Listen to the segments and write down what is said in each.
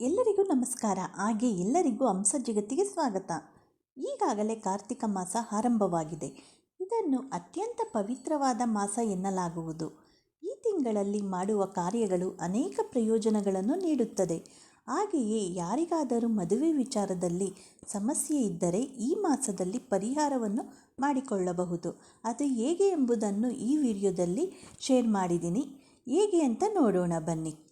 ಎಲ್ಲರಿಗೂ ನಮಸ್ಕಾರ. ಹಾಗೆ ಎಲ್ಲರಿಗೂ ಹಂಸ ಜಗತ್ತಿಗೆ ಸ್ವಾಗತ. ಈಗಾಗಲೇ ಕಾರ್ತಿಕ ಮಾಸ ಆರಂಭವಾಗಿದೆ. ಇದನ್ನು ಅತ್ಯಂತ ಪವಿತ್ರವಾದ ಮಾಸ ಎನ್ನಲಾಗುವುದು. ಈ ತಿಂಗಳಲ್ಲಿ ಮಾಡುವ ಕಾರ್ಯಗಳು ಅನೇಕ ಪ್ರಯೋಜನಗಳನ್ನು ನೀಡುತ್ತದೆ. ಹಾಗೆಯೇ ಯಾರಿಗಾದರೂ ಮದುವೆ ವಿಚಾರದಲ್ಲಿ ಸಮಸ್ಯೆ ಇದ್ದರೆ ಈ ಮಾಸದಲ್ಲಿ ಪರಿಹಾರವನ್ನು ಮಾಡಿಕೊಳ್ಳಬಹುದು. ಅದು ಹೇಗೆ ಎಂಬುದನ್ನು ಈ ವಿಡಿಯೋದಲ್ಲಿ ಶೇರ್ ಮಾಡಿದ್ದೀನಿ. ಹೇಗೆ ಅಂತ ನೋಡೋಣ ಬನ್ನಿ.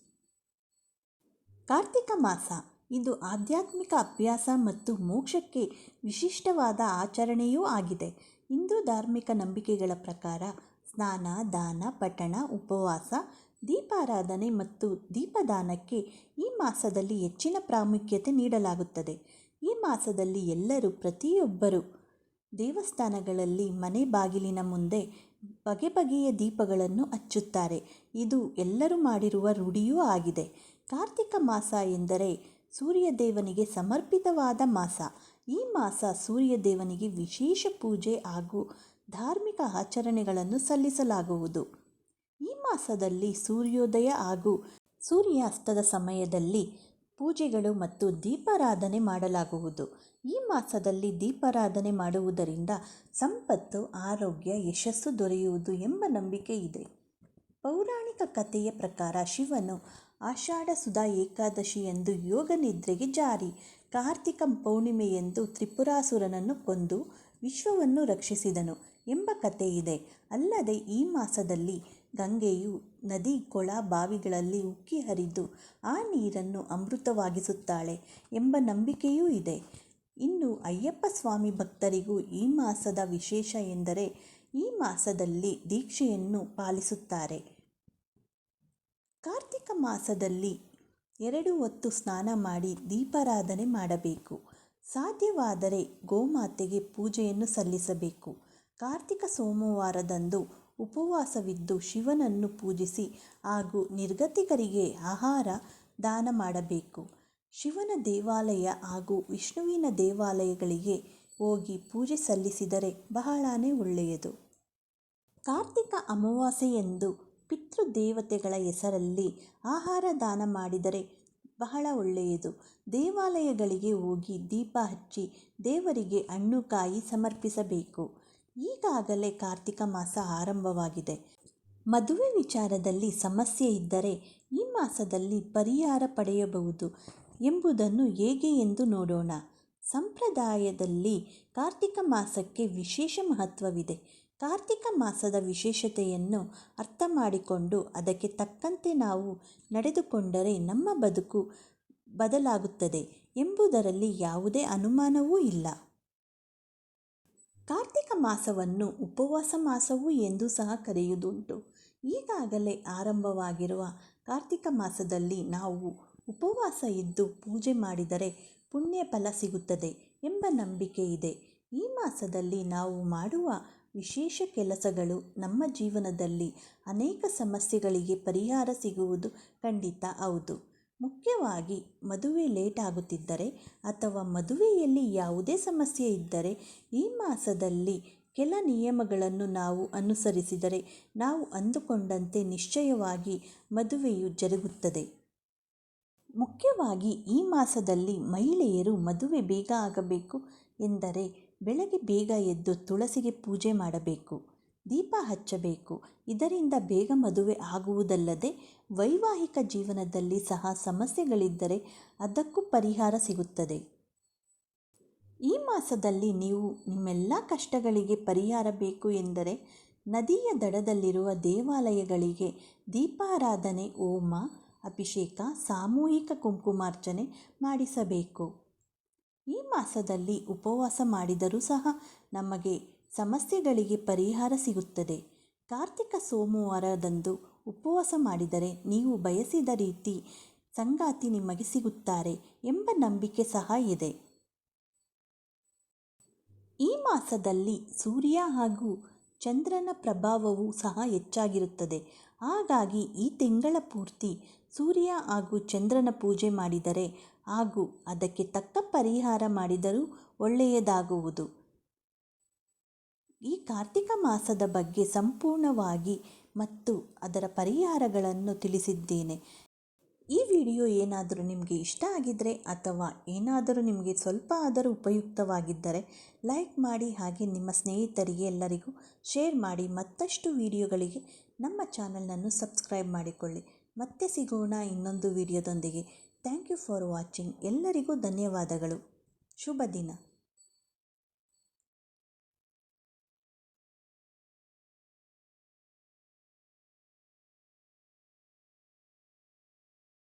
ಕಾರ್ತಿಕ ಮಾಸ ಇದು ಆಧ್ಯಾತ್ಮಿಕ ಅಭ್ಯಾಸ ಮತ್ತು ಮೋಕ್ಷಕ್ಕೆ ವಿಶಿಷ್ಟವಾದ ಆಚರಣೆಯೂ ಆಗಿದೆ. ಹಿಂದೂ ಧಾರ್ಮಿಕ ನಂಬಿಕೆಗಳ ಪ್ರಕಾರ ಸ್ನಾನ, ದಾನ, ಪಠಣ, ಉಪವಾಸ, ದೀಪಾರಾಧನೆ ಮತ್ತು ದೀಪದಾನಕ್ಕೆ ಈ ಮಾಸದಲ್ಲಿ ಹೆಚ್ಚಿನ ಪ್ರಾಮುಖ್ಯತೆ ನೀಡಲಾಗುತ್ತದೆ. ಈ ಮಾಸದಲ್ಲಿ ಎಲ್ಲರೂ ಪ್ರತಿಯೊಬ್ಬರು ದೇವಸ್ಥಾನಗಳಲ್ಲಿ ಮನೆ ಬಾಗಿಲಿನ ಮುಂದೆ ಬಗೆ ಬಗೆಯ ದೀಪಗಳನ್ನು ಹಚ್ಚುತ್ತಾರೆ. ಇದು ಎಲ್ಲರೂ ಮಾಡಿರುವ ರೂಢಿಯೂ ಆಗಿದೆ. ಕಾರ್ತಿಕ ಮಾಸ ಎಂದರೆ ಸೂರ್ಯದೇವನಿಗೆ ಸಮರ್ಪಿತವಾದ ಮಾಸ. ಈ ಮಾಸ ಸೂರ್ಯದೇವನಿಗೆ ವಿಶೇಷ ಪೂಜೆ ಹಾಗೂ ಧಾರ್ಮಿಕ ಆಚರಣೆಗಳನ್ನು ಸಲ್ಲಿಸಲಾಗುವುದು. ಈ ಮಾಸದಲ್ಲಿ ಸೂರ್ಯೋದಯ ಹಾಗೂ ಸೂರ್ಯಾಸ್ತದ ಸಮಯದಲ್ಲಿ ಪೂಜೆಗಳು ಮತ್ತು ದೀಪಾರಾಧನೆ ಮಾಡಲಾಗುವುದು. ಈ ಮಾಸದಲ್ಲಿ ದೀಪಾರಾಧನೆ ಮಾಡುವುದರಿಂದ ಸಂಪತ್ತು, ಆರೋಗ್ಯ, ಯಶಸ್ಸು ದೊರೆಯುವುದು ಎಂಬ ನಂಬಿಕೆ ಇದೆ. ಪೌರಾಣಿಕ ಕಥೆಯ ಪ್ರಕಾರ ಶಿವನು ಆಷಾಢ ಸುಧಾ ಏಕಾದಶಿಯಂದು ಯೋಗ ನಿದ್ರೆಗೆ ಜಾರಿ. ಕಾರ್ತಿಕ ಪೌರ್ಣಿಮೆಯೆಂದು ತ್ರಿಪುರಾಸುರನನ್ನು ಕೊಂದು ವಿಶ್ವವನ್ನು ರಕ್ಷಿಸಿದನು ಎಂಬ ಕಥೆ ಇದೆ. ಅಲ್ಲದೆ ಈ ಮಾಸದಲ್ಲಿ ಗಂಗೆಯು ನದಿ, ಕೊಳ, ಬಾವಿಗಳಲ್ಲಿ ಉಕ್ಕಿ ಹರಿದು ಆ ನೀರನ್ನು ಅಮೃತವಾಗಿಸುತ್ತಾಳೆ ಎಂಬ ನಂಬಿಕೆಯೂ ಇದೆ. ಇನ್ನು ಅಯ್ಯಪ್ಪ ಸ್ವಾಮಿ ಭಕ್ತರಿಗೂ ಈ ಮಾಸದ ವಿಶೇಷ ಎಂದರೆ ಈ ಮಾಸದಲ್ಲಿ ದೀಕ್ಷೆಯನ್ನು ಪಾಲಿಸುತ್ತಾರೆ. ಕಾರ್ತಿಕ ಮಾಸದಲ್ಲಿ ಎರಡು ಹೊತ್ತು ಸ್ನಾನ ಮಾಡಿ ದೀಪಾರಾಧನೆ ಮಾಡಬೇಕು. ಸಾಧ್ಯವಾದರೆ ಗೋಮಾತೆಗೆ ಪೂಜೆಯನ್ನು ಸಲ್ಲಿಸಬೇಕು. ಕಾರ್ತಿಕ ಸೋಮವಾರದಂದು ಉಪವಾಸವಿದ್ದು ಶಿವನನ್ನು ಪೂಜಿಸಿ ಹಾಗೂ ನಿರ್ಗತಿಕರಿಗೆ ಆಹಾರ ದಾನ ಮಾಡಬೇಕು. ಶಿವನ ದೇವಾಲಯ ಹಾಗೂ ವಿಷ್ಣುವಿನ ದೇವಾಲಯಗಳಿಗೆ ಹೋಗಿ ಪೂಜೆ ಸಲ್ಲಿಸಿದರೆ ಬಹಳನೇ ಒಳ್ಳೆಯದು. ಕಾರ್ತಿಕ ಅಮಾವಾಸ್ಯೆಯಂದು ಪಿತೃದೇವತೆಗಳ ಹೆಸರಲ್ಲಿ ಆಹಾರ ದಾನ ಮಾಡಿದರೆ ಬಹಳ ಒಳ್ಳೆಯದು. ದೇವಾಲಯಗಳಿಗೆ ಹೋಗಿ ದೀಪ ಹಚ್ಚಿ ದೇವರಿಗೆ ಹಣ್ಣು ಕಾಯಿ ಸಮರ್ಪಿಸಬೇಕು. ಈಗಾಗಲೇ ಕಾರ್ತಿಕ ಮಾಸ ಆರಂಭವಾಗಿದೆ. ಮದುವೆ ವಿಚಾರದಲ್ಲಿ ಸಮಸ್ಯೆ ಇದ್ದರೆ ಈ ಮಾಸದಲ್ಲಿ ಪರಿಹಾರ ಪಡೆಯಬಹುದು ಎಂಬುದನ್ನು ಹೇಗೆ ಎಂದು ನೋಡೋಣ. ಸಂಪ್ರದಾಯದಲ್ಲಿ ಕಾರ್ತಿಕ ಮಾಸಕ್ಕೆ ವಿಶೇಷ ಮಹತ್ವವಿದೆ. ಕಾರ್ತಿಕ ಮಾಸದ ವಿಶೇಷತೆಯನ್ನು ಅರ್ಥ ಮಾಡಿಕೊಂಡು ಅದಕ್ಕೆ ತಕ್ಕಂತೆ ನಾವು ನಡೆದುಕೊಂಡರೆ ನಮ್ಮ ಬದುಕು ಬದಲಾಗುತ್ತದೆ ಎಂಬುದರಲ್ಲಿ ಯಾವುದೇ ಅನುಮಾನವೂ ಇಲ್ಲ. ಕಾರ್ತಿಕ ಮಾಸವನ್ನು ಉಪವಾಸ ಮಾಸವು ಎಂದು ಸಹ ಕರೆಯುವುದುಂಟು. ಈಗಾಗಲೇ ಆರಂಭವಾಗಿರುವ ಕಾರ್ತಿಕ ಮಾಸದಲ್ಲಿ ನಾವು ಉಪವಾಸ ಇದ್ದು ಪೂಜೆ ಮಾಡಿದರೆ ಪುಣ್ಯ ಫಲ ಸಿಗುತ್ತದೆ ಎಂಬ ನಂಬಿಕೆ ಇದೆ. ಈ ಮಾಸದಲ್ಲಿ ನಾವು ಮಾಡುವ ವಿಶೇಷ ಕೆಲಸಗಳು ನಮ್ಮ ಜೀವನದಲ್ಲಿ ಅನೇಕ ಸಮಸ್ಯೆಗಳಿಗೆ ಪರಿಹಾರ ಸಿಗುವುದು ಖಂಡಿತ ಹೌದು. ಮುಖ್ಯವಾಗಿ ಮದುವೆ ಲೇಟ್ ಆಗುತ್ತಿದ್ದರೆ ಅಥವಾ ಮದುವೆಯಲ್ಲಿ ಯಾವುದೇ ಸಮಸ್ಯೆ ಇದ್ದರೆ ಈ ಮಾಸದಲ್ಲಿ ಕೆಲ ನಿಯಮಗಳನ್ನು ನಾವು ಅನುಸರಿಸಿದರೆ ನಾವು ಅಂದುಕೊಂಡಂತೆ ನಿಶ್ಚಯವಾಗಿ ಮದುವೆಯು ಜರುಗುತ್ತದೆ. ಮುಖ್ಯವಾಗಿ ಈ ಮಾಸದಲ್ಲಿ ಮಹಿಳೆಯರು ಮದುವೆ ಬೇಗ ಆಗಬೇಕು ಎಂದರೆ ಬೆಳಗ್ಗೆ ಬೇಗ ಎದ್ದು ತುಳಸಿಗೆ ಪೂಜೆ ಮಾಡಬೇಕು, ದೀಪ ಹಚ್ಚಬೇಕು. ಇದರಿಂದ ಬೇಗ ಮದುವೆ ಆಗುವುದಲ್ಲದೆ ವೈವಾಹಿಕ ಜೀವನದಲ್ಲಿ ಸಹ ಸಮಸ್ಯೆಗಳಿದ್ದರೆ ಅದಕ್ಕೂ ಪರಿಹಾರ ಸಿಗುತ್ತದೆ. ಈ ಮಾಸದಲ್ಲಿ ನೀವು ನಿಮ್ಮೆಲ್ಲ ಕಷ್ಟಗಳಿಗೆ ಪರಿಹಾರ ಬೇಕು ಎಂದರೆ ನದಿಯ ದಡದಲ್ಲಿರುವ ದೇವಾಲಯಗಳಿಗೆ ದೀಪಾರಾಧನೆ ಓಮ ಅಭಿಷೇಕ, ಸಾಮೂಹಿಕ ಕುಂಕುಮಾರ್ಚನೆ ಮಾಡಿಸಬೇಕು. ಈ ಮಾಸದಲ್ಲಿ ಉಪವಾಸ ಮಾಡಿದರೂ ಸಹ ನಮಗೆ ಸಮಸ್ಯೆಗಳಿಗೆ ಪರಿಹಾರ ಸಿಗುತ್ತದೆ. ಕಾರ್ತಿಕ ಸೋಮವಾರದಂದು ಉಪವಾಸ ಮಾಡಿದರೆ ನೀವು ಬಯಸಿದ ರೀತಿ ಸಂಗಾತಿ ನಿಮಗೆ ಸಿಗುತ್ತಾರೆ ಎಂಬ ನಂಬಿಕೆ ಸಹ ಇದೆ. ಈ ಮಾಸದಲ್ಲಿ ಸೂರ್ಯ ಹಾಗೂ ಚಂದ್ರನ ಪ್ರಭಾವವು ಸಹ ಹೆಚ್ಚಾಗಿರುತ್ತದೆ. ಹಾಗಾಗಿ ಈ ತಿಂಗಳ ಪೂರ್ತಿ ಸೂರ್ಯ ಹಾಗೂ ಚಂದ್ರನ ಪೂಜೆ ಮಾಡಿದರೆ ಹಾಗೂ ಅದಕ್ಕೆ ತಕ್ಕ ಪರಿಹಾರ ಮಾಡಿದರೂ ಒಳ್ಳೆಯದಾಗುವುದು. ಈ ಕಾರ್ತಿಕ ಮಾಸದ ಬಗ್ಗೆ ಸಂಪೂರ್ಣವಾಗಿ ಮತ್ತು ಅದರ ಪರಿಹಾರಗಳನ್ನು ತಿಳಿಸಿದ್ದೇನೆ. ಈ ವಿಡಿಯೋ ಏನಾದರೂ ನಿಮಗೆ ಇಷ್ಟ ಆಗಿದ್ದರೆ ಅಥವಾ ಏನಾದರೂ ನಿಮಗೆ ಸ್ವಲ್ಪ ಆದರೂ ಉಪಯುಕ್ತವಾಗಿದ್ದರೆ ಲೈಕ್ ಮಾಡಿ ಹಾಗೆ ನಿಮ್ಮ ಸ್ನೇಹಿತರಿಗೆ ಎಲ್ಲರಿಗೂ ಶೇರ್ ಮಾಡಿ ಮತ್ತಷ್ಟು ವಿಡಿಯೋಗಳಿಗೆ ನಮ್ಮ ಚಾನಲನ್ನು ಸಬ್ಸ್ಕ್ರೈಬ್ ಮಾಡಿಕೊಳ್ಳಿ. ಮತ್ತೆ ಸಿಗೋಣ ಇನ್ನೊಂದು ವಿಡಿಯೋದೊಂದಿಗೆ. ಥ್ಯಾಂಕ್ ಯು ಫಾರ್ ವಾಚಿಂಗ್ ಎಲ್ಲರಿಗೂ ಧನ್ಯವಾದಗಳು. ಶುಭ ದಿನ.